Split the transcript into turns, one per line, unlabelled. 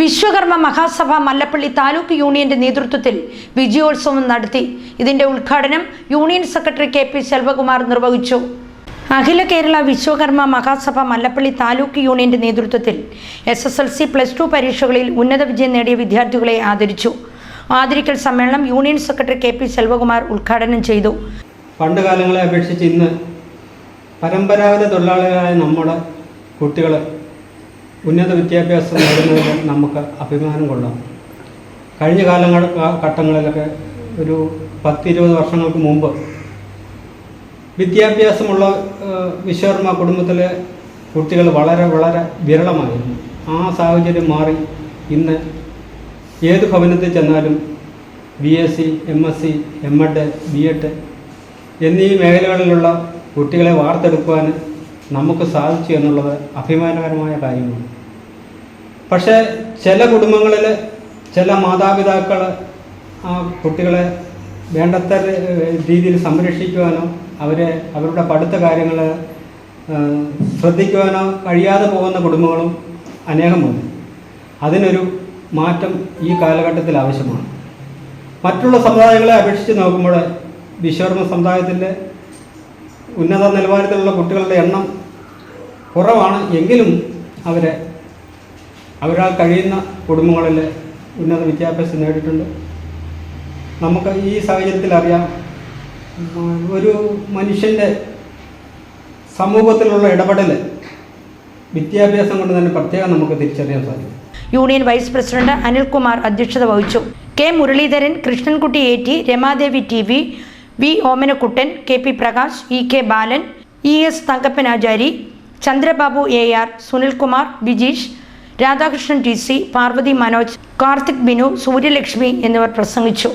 വിശ്വകർമ്മ മഹാസഭ മല്ലപ്പള്ളി താലൂക്ക് യൂണിയന്റെ നേതൃത്വത്തിൽ വിജയോത്സവം നടത്തി. ഇതിന്റെ ഉദ്ഘാടനം union secretary K P Selvakumar നിർവഹിച്ചു. അഖില കേരള വിശ്വകർമ്മ മഹാസഭ മല്ലപ്പള്ളി താലൂക്ക് യൂണിയന്റെ നേതൃത്വത്തിൽ S S L C plus two പരീക്ഷകളിൽ ഉന്നത വിജയം നേടിയ വിദ്യാർത്ഥികളെ ആദരിച്ചു. ആദരിക്കൽ സമ്മേളനം union secretary K P Selvakumar ഉദ്ഘാടനം ചെയ്തു.
പണ്ട് കാലങ്ങളെ അപേക്ഷിച്ച് ഇന്ന് പരമ്പരാഗത തൊഴിലാളികളായ നമ്മുടെ കുട്ടികൾ ഉന്നത വിദ്യാഭ്യാസം നേടുന്നതിൽ നമുക്ക് അഭിമാനം കൊള്ളാം. കഴിഞ്ഞ കാലങ്ങൾ ഘട്ടങ്ങളിലൊക്കെ ഒരു പത്തിരുപത് വർഷങ്ങൾക്ക് മുമ്പ് വിദ്യാഭ്യാസമുള്ള വിശ്വർമ്മ കുടുംബത്തിലെ കുട്ടികൾ വളരെ വളരെ വിരളമായിരുന്നു. ആ സാഹചര്യം മാറി ഇന്ന് ഏത് ഭവനത്തിൽ ചെന്നാലും B S C M S C M Ed B Ed എന്നീ മേഖലകളിലുള്ള കുട്ടികളെ വാർത്തെടുക്കുവാൻ നമുക്ക് സാധിച്ചു എന്നുള്ളത് അഭിമാനകരമായ കാര്യമാണ്. പക്ഷേ ചില കുടുംബങ്ങളിൽ ചില മാതാപിതാക്കൾ ആ കുട്ടികളെ വേണ്ടത്ര രീതിയിൽ സംരക്ഷിക്കുവാനോ അവരെ അവരുടെ പഠിത്ത കാര്യങ്ങൾ ശ്രദ്ധിക്കുവാനോ കഴിയാതെ പോകുന്ന കുടുംബങ്ങളും അനേകമുണ്ട്. അതിനൊരു മാറ്റം ഈ കാലഘട്ടത്തിൽ ആവശ്യമാണ്. മറ്റുള്ള സമുദായങ്ങളെ അപേക്ഷിച്ച് നോക്കുമ്പോൾ വിശ്വകർമ്മ സമുദായത്തിന്റെ ഉന്നത നിലവാരത്തിലുള്ള കുട്ടികളുടെ എണ്ണം കുറവാണ് എങ്കിലും അവരെ അവരാൾ കഴിയുന്ന കുടുംബങ്ങളിൽ ഉന്നത വിദ്യാഭ്യാസം നേടിയിട്ടുണ്ട്. നമുക്ക് ഈ സാഹചര്യത്തിൽ അറിയാം ഒരു മനുഷ്യന്റെ സമൂഹത്തിലുള്ള ഇടപെടൽ വിദ്യാഭ്യാസം കൊണ്ട് തന്നെ പ്രത്യേകം നമുക്ക് തിരിച്ചറിയാൻ സാധിക്കും.
യൂണിയൻ വൈസ് പ്രസിഡന്റ് അനിൽകുമാർ അധ്യക്ഷത വഹിച്ചു. K Muraleedharan Krishnankutty A T Ramadevi T V V Omanakuttan K P Prakash E K Balan E S Thankappanachari Chandrababu A R Sunilkumar Bijeesh Radhakrishnan T C Parvathy Manoj Karthik Binu Suryalakshmi എന്നിവർ പ്രസംഗിച്ചു.